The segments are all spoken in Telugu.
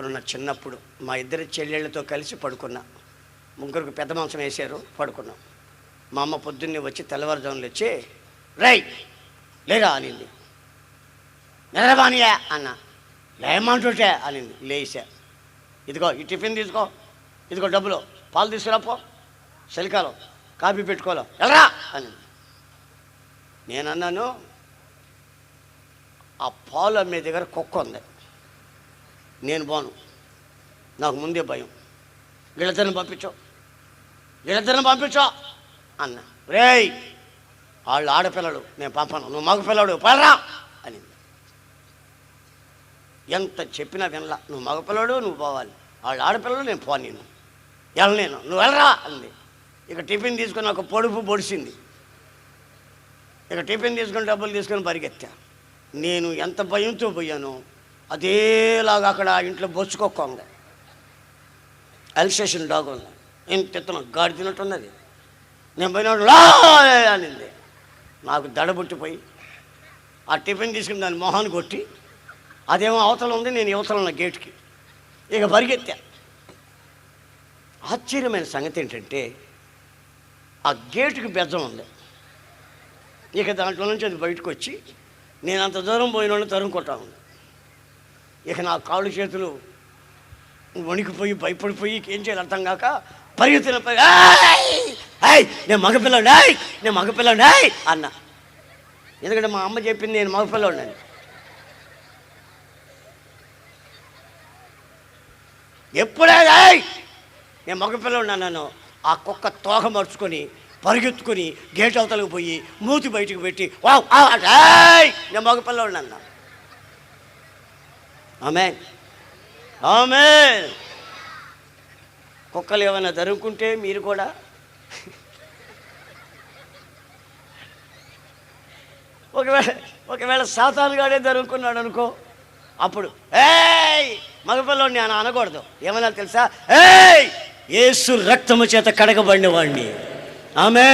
ఉన్న చిన్నప్పుడు మా ఇద్దరి చెల్లెళ్ళతో కలిసి పడుకున్నా. ముగ్గురికి పెద్ద మాంసం వేసారు పడుకున్నాం. మా అమ్మ పొద్దున్నే వచ్చి తెల్లవారుజాములు వచ్చి రై లేరా? అనింది. నిద్రబానియా అన్న. లేమంటుంటే? అనింది. లేచా ఇదిగో ఈ టిఫిన్ తీసుకో. ఇదిగో డబ్బులు. పాలు తీసుకురాపో చలికాలం. కాఫీ పెట్టుకోలో ఎలరా? అనింది. నేనన్నాను ఆ పాలు అమ్మే దగ్గర కుక్క ఉంది. నేను పోను. నాకు ముందే భయం. వీళ్ళిద్దరిని పంపించో. వీళ్ళిద్దరిని పంపించో అన్న. రేయ్ వాళ్ళు ఆడపిల్లలు నేను పంపను. నువ్వు మగ పిల్లడు పడరా అని ఎంత చెప్పినా వినలా. నువ్వు మగపిల్లడు నువ్వు పోవాలి. వాళ్ళు ఆడపిల్లలు నేను పోను నేను. వెళ్ళలేను నువ్వు వెళ్ళరా అంది ఇక టిఫిన్ తీసుకుని ఒక పొడుపు పొడిచింది ఇక టిఫిన్ తీసుకొని డబ్బులు తీసుకొని పరిగెత్తా. నేను ఎంత భయంతో పోయాను అదేలాగా అక్కడ ఆ ఇంట్లో బొచ్చుకొక్క ఉంది అల్సేషన్ డాగ్ ఉంది. నేను ఎత్తున గాడి తిన్నట్టున్నది. నేను పోయినప్పుడు అనింది. నాకు దడబుట్టిపోయి ఆ టిఫిన్ తీసుకుని దాని మొహాన్ని కొట్టి అదేమో అవతల ఉంది నేను యువతల ఉన్న గేట్కి. ఇక పరిగెత్తా. ఆశ్చర్యమైన సంగతి ఏంటంటే ఆ గేటుకి బెజ్జం ఉంది. ఇక దాంట్లో నుంచి అది బయటకు వచ్చి నేను అంత దూరం పోయిన వాళ్ళని తరుముకుంటా ఉంది. ఇక నా కాళ్ళు చేతులు వణికిపోయి భయపడిపోయి ఏం చేయాలి అర్థం కాక పరిగెత్తిన పరి- నేను మగపిల్లండి ఏయ్! నేను మగపిల్లండి అన్న. ఎందుకంటే మా అమ్మ చెప్పింది నేను మగపిల్లండి ఎప్పుడే ఏయ్! నేను మగపిల్లండి అన్నాను. ఆ కుక్క తోక మర్చుకొని పరిగెత్తుకొని గేట్ అవతలకు పోయి మూతి బయటకు పెట్టి "వావ్! నేను మగపిల్లండి అన్నా. ఆమె ఆమె కుక్కలు ఏమైనా జరుపుకుంటే మీరు కూడా. ఒకవేళ ఒకవేళ సాతానుగాడే జరుపుకున్నాడు అనుకో అప్పుడు ఏయ్! మగపల్లో అని అనకూడదు. ఏమన్నా తెలుసా? ఏయ్! ఏసు రక్తము చేత కడగబడిన వాడిని ఆమె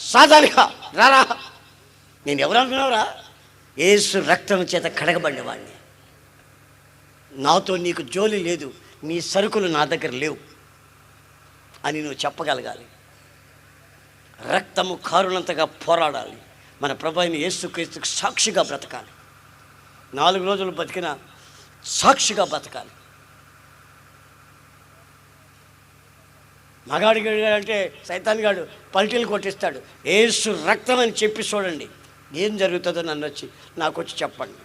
సాతానుగా రారా. నేను ఎవరు అనుకున్నావురా? ఏసు రక్తం చేత కడగబడినవాడిని. నాతో నీకు జోలి లేదు నీ సరుకులు నా దగ్గర లేవు అని నువ్వు చెప్పగలగాలి. రక్తము కారునంతగా పోరాడాలి. మన ప్రభాని ఏసుక్రీస్తుకు సాక్షిగా బ్రతకాలి. నాలుగు రోజులు బతికిన సాక్షిగా బ్రతకాలి. మగాడికి అంటే సైతాన్గాడు పల్టీలు కొట్టిస్తాడు. ఏసు రక్తం అని చెప్పి చూడండి. ఏం జరుగుతుందో నన్ను వచ్చి నాకు వచ్చి చెప్పండి.